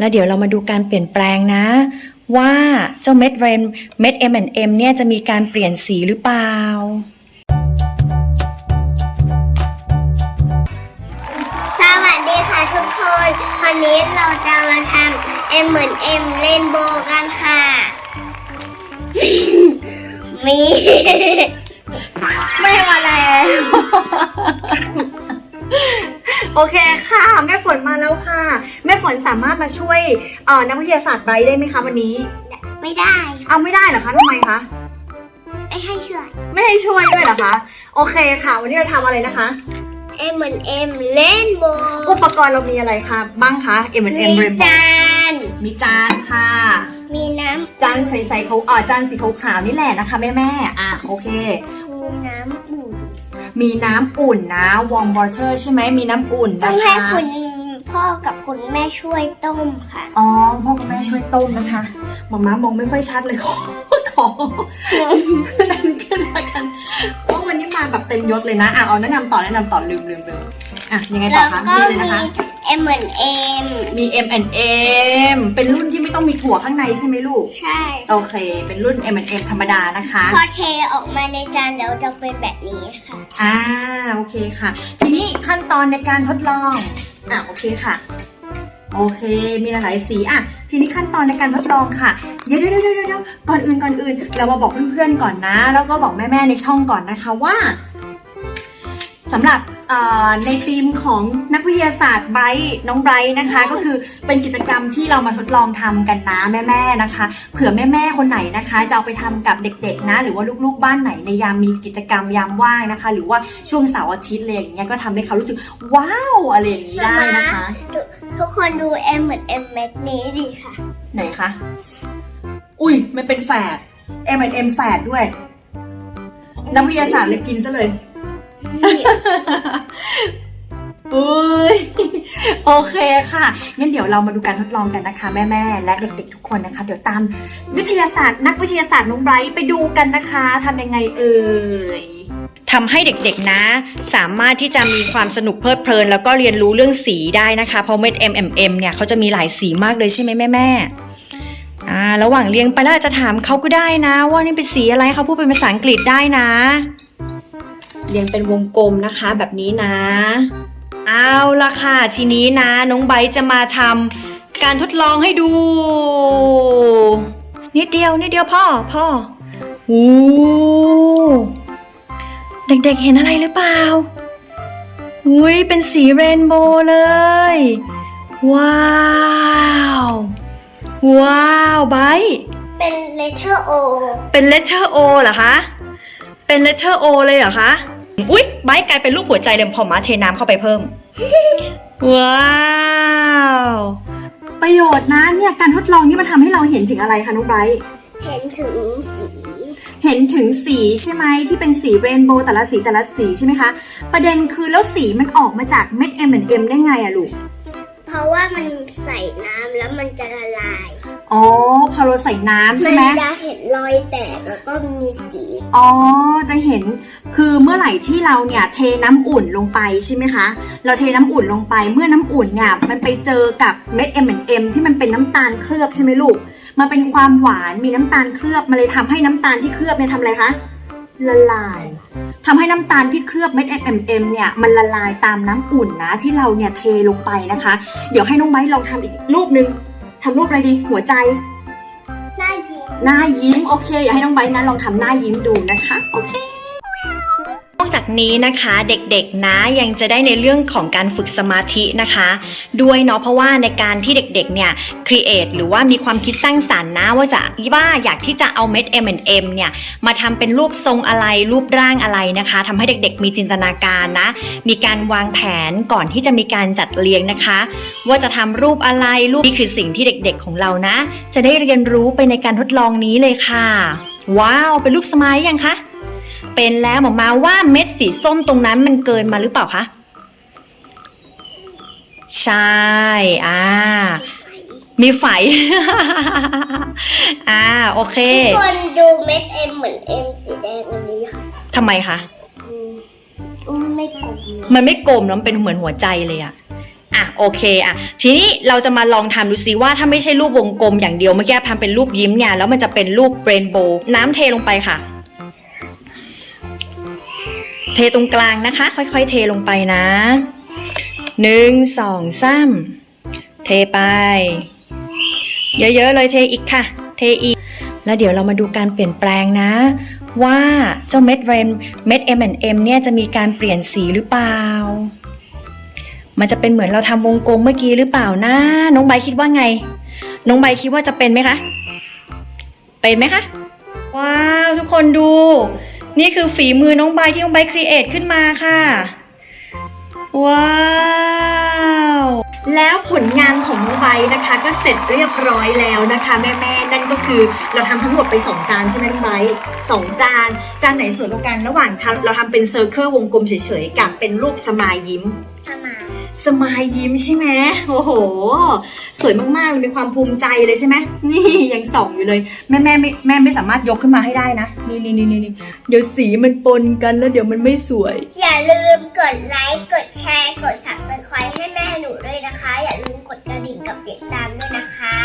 แล้วเดี๋ยวเรามาดูการเปลี่ยนแปลงนะ ว่าเจ้าเม็ดเรนเม็ด M&M เนี่ยจะมีการเปลี่ยนสีหรือเปล่า สวัสดีค่ะทุกคน วันนี้เราจะมาทำเอ็มเหมือนเอ็มเล่นโบว์กันค่ะ มี ไม่มาแล้ว โอเคค่ะ แม่ฝนมาแล้วค่ะ แม่ฝนสามารถมาช่วยเอ่อนักวิทยาศาสตร์ไบรท์ได้ไหมคะวันนี้ไม่ได้เอาไม่ได้เหรอคะทำไมคะไม่ให้ช่วย ไม่ให้ช่วยด้วยเหรอคะโอเคค่ะ วันนี้เราทำอะไรนะคะเอ็มเหมือนเอ็มเล่นโบว์อุปกรณ์เรามีอะไรคะบ้างคะ M มี M Rainbow จานมีจานค่ะ มีน้ำจานใสๆเขาเอ่อจานสีขาวๆนี่แหละนะคะแม่แม่ๆอะโอเค มีน้ำอุ่น มีน้ำอุ่นนะ warm water ใช่ไหมมีน้ำอุ่นต้อนะงให้คะ คุณพ่อกับคุณแม่ช่วยต้มค่ะ อ๋อพ่อกับแม่ช่วยต้มนะคะหมามามองไม่ค่อยชัดเลยขอขอนั่นก็แล้วกันเพราะวันนี้มาแบบเต็มยศเลยนะอะเอาแนะนำต่อแนะนำต่อลืมลืมลืมอะยังไงต่แล้อวคะก็นี่เลยนะคะ มีเอ็มเหมือนเอ็มมี M M เป็นรุ่นที่ไม่ต้องมีถั่วข้างในใช่ไหมลูก ใช่ โอเค เป็นรุ่น M M ธรรมดานะคะ พอเทออกมาในจานเดี๋ยวจะเป็นแบบนี้ค่ะ อ่า โอเคค่ะ ทีนี้ขั้นตอนในการทดลอง อะ โอเคค่ะ โอเค มีหลายๆสีอะ ทีนี้ขั้นตอนในการทดลองค่ะ เดี๋ยวเดี๋ยวเดี๋ยวเดี๋ยวก่อนอื่นก่อนอื่น เรามาบอกเพื่อนๆก่อนนะ แล้วก็บอกแม่ๆในช่องก่อนนะคะว่า สำหรับเอ่อในทีมของนักวิทยาศาสตร์ไบรท์น้องไบรท์นะคะ ก็คือเป็นกิจกรรมที่เรามาทดลองทำกันนะแม่ๆนะคะ เผื่อแม่ๆคนไหนนะคะ จะเอาไปทำกับเด็กๆนะ หรือว่าลูกๆบ้านไหนในยามมีกิจกรรมยามว่างนะคะ หรือว่าช่วงเสาร์อาทิตย์อะไรอย่างเงี้ยก็ทำให้เขารู้สึกว้าวอะไรอย่างนี้ได้นะคะ ทุกคนดูเอ็มเหมือนเอ็มเม็ดนี้ดิค่ะ ไหนคะอุ้ยมันเป็นแฝด M M แฝดด้วยนักวิทยาศาสตร์เลยกินซะเลย อุ้ยโอเคค่ะงั้นเดี๋ยวเรามาดูการทดลองกันนะคะ แม่ๆและเด็กๆทุกคนนะคะ เดี๋ยวตามวิทยาศาสตร์ นักวิทยาศาสตร์น้องไบรท์ไปดูกันนะคะทำยังไงเอ่ยทำให้เด็กๆนะ สามารถที่จะมีความสนุกเพลิดเพลิน แล้วก็เรียนรู้เรื่องสีได้นะคะเพราะเม็ด M&M เนี่ยเขาจะมีหลายสีมากเลยใช่ไหมแม่ๆอ่าระหว่างเรียงไปแล้วอาจจะถามเขาก็ได้นะ ว่านี่เป็นสีอะไรเขาพูดเป็นภาษาอังกฤษได้นะ เรียงเป็นวงกลมนะคะแบบนี้นะ เอาละค่ะทีนี้นะ น้องไบร์ทจะมาทำการทดลองให้ดู นิดเดียวนิดเดียวพ่อพ่อโอ้เด็กๆเห็นอะไรหรือเปล่าอุ้ยเป็นสีเรนโบว์เลย ว้าว ว้าวไบร์ทเป็น letter O เป็น letter O เหรอคะ เป็น letter O เลยเหรอคะ อุ๊ยไบร์ทกลายเป็นรูปหัวใจเลยพอมาเทน้ำเข้าไปเพิ่ม ว้าวประโยชน์นะเนี่ยการทดลองนี่มันทำให้เราเห็นถึงอะไรคะน้องไบรท์เห็นถึงสี เห็นถึงสีใช่ไหมที่เป็นสีเรนโบว์แต่ละสีแต่ละสีใช่ไหมคะ ประเด็นคือแล้วสีมันออกมาจากเม็ด M&M ได้ไงอะลูก เพราะว่ามันใส่น้ำแล้วมันจะละลาย อ๋อพอเราใส่น้ำใช่ไหมมันจะเห็นรอยแตกแล้วก็มีสีอ๋อจะเห็นคือเมื่อไหร่ที่เราเนี่ยเทน้ำอุ่นลงไปใช่ไหมคะ เราเทน้ำอุ่นลงไปเมื่อน้ำอุ่นเนี่ยมันไปเจอกับเม็ด M&M ที่มันเป็นน้ำตาลเคลือบใช่ไหมลูกมันเป็นความหวานมีน้ำตาลเคลือบมันเลยทำให้น้ำตาลที่เคลือบเนี่ยทำอะไรคะละลายทำให้น้ำตาลที่เคลือบเม็ด M&M เนี่ยมันละลายตามน้ำอุ่นนะที่เราเนี่ยเทลงไปนะคะ เดี๋ยวให้น้องไบร์ทลองทำอีกรูปหนึ่ง ทำรูปอะไรดี หัวใจ หน้ายิ้ม หน้ายิ้ม โอเค อยากให้น้องไบร์ทนะลองทำหน้ายิ้มดูนะคะ โอเคนอก จากนี้นะคะเด็กๆนะยังจะได้ในเรื่องของการฝึกสมาธินะคะ ด้วยเนาะเพราะว่าในการที่เด็กๆเนี่ยครีเอทหรือว่ามีความคิดสร้างสรรค์นะว่าจะว่าอยากที่จะเอาเม็ด M&M เนี่ยมาทำเป็นรูปทรงอะไรรูปร่างอะไรนะคะทำให้เด็กๆ มีจินตนาการนะ มีการวางแผนก่อนที่จะมีการจัดเรียงนะคะ ว่าจะทำรูปอะไรรูปนี่คือสิ่งที่เด็กๆของเรานะ จะได้เรียนรู้ไปในการทดลองนี้เลยค่ะ ว้าว เป็นรูปสมัยยังคะ เป็นแล้วหมอมาว่าเม็ดสีส้มตรงนั้นมันเกินมาหรือเปล่าคะ ใช่ อ่า มีไฝ อ่า โอเค ทุกคนดูเม็ดเอ็มเหมือนเอ็มสีแดงอันนี้ค่ะทำไมคะ อืมอืมไม่กลมเลยมันไม่กลมแล้วมันเป็นเหมือนหัวใจเลยอะอะโอเคอะทีนี้เราจะมาลองทำดูซิว่าถ้าไม่ใช่รูปวงกลมอย่างเดียวเมื่อกี้ทำเป็นรูปยิ้มเนี่ยแล้วมันจะเป็นรูปเรนโบว์น้ำเทลงไปค่ะ เทตรงกลางนะคะ ค่อยๆ เทลงไปนะหนึ่งสองสามเทไป เยอะๆเลยเทอีกค่ะ เทอีก แล้วเดี๋ยวเรามาดูการเปลี่ยนแปลงนะ ว่าเจ้าเม็ดเรนเม็ด M&M เนี่ยจะมีการเปลี่ยนสีหรือเปล่า มันจะเป็นเหมือนเราทำวงกลมเมื่อกี้หรือเปล่านะน้องใบคิดว่าไง น้องใบคิดว่าจะเป็นไหมคะ เป็นไหมคะ ว้าว ทุกคนดู นี่คือฝีมือน้องใบที่น้องใบครีเอทขึ้นมาค่ะ ว้าว แล้วผลงานของน้องใบนะคะ ก็เสร็จเรียบร้อยแล้วนะคะแม่แม่นั่นก็คือเราทำทั้งหมดไป 2 จานใช่ไหมน้องใบสองจาน จานไหนสวยกว่ากันระหว่างทำเราทำเป็นเซอร์เคิลวงกลมเฉยๆกับเป็นรูปสมายยิ้มสมาย สมายยิ้มใช่ไหมโอ้โห สวยมากๆเลยมีความภูมิใจเลยใช่ไหมนี่ยังส่องอยู่เลย แม่แม่ไม่แม่ไม่สามารถยกขึ้นมาให้ได้นะ นี่นี่นี่นี่เดี๋ยวสีมันปนกันแล้วเดี๋ยวมันไม่สวย อย่าลืมกดไลค์ กดแชร์ กด subscribe ให้แม่หนูด้วยนะคะ อย่าลืมกดกระดิ่งกับติดตามด้วยนะคะ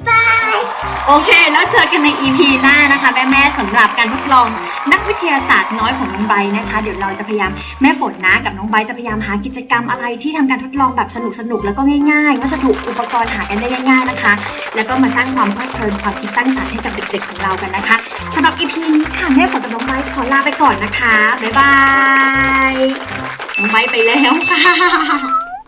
ายบาย โอเค แล้วเจอกันใน EP หน้านะคะ แม่แม่สำหรับการทดลองนักวิทยาศาสตร์น้อยของน้องใบนะคะ เดี๋ยวเราจะพยายามแม่ฝนนะกับน้องใบจะพยายามหากิจกรรมอะไรที่ทำการทดลองแบบสนุกๆแล้วก็ง่ายๆวัสดุอุปกรณ์หากันได้ง่ายๆนะคะ แล้วก็มาสร้างความเพลิดเพลินความคิดสร้างสรรค์ให้กับเด็กๆของเรากันนะคะสำหรับ EP นี้ค่ะแม่ฝนกับน้องใบขอลาไปก่อนนะคะบ๊ายบายน้องใบไปแล้วค่ะ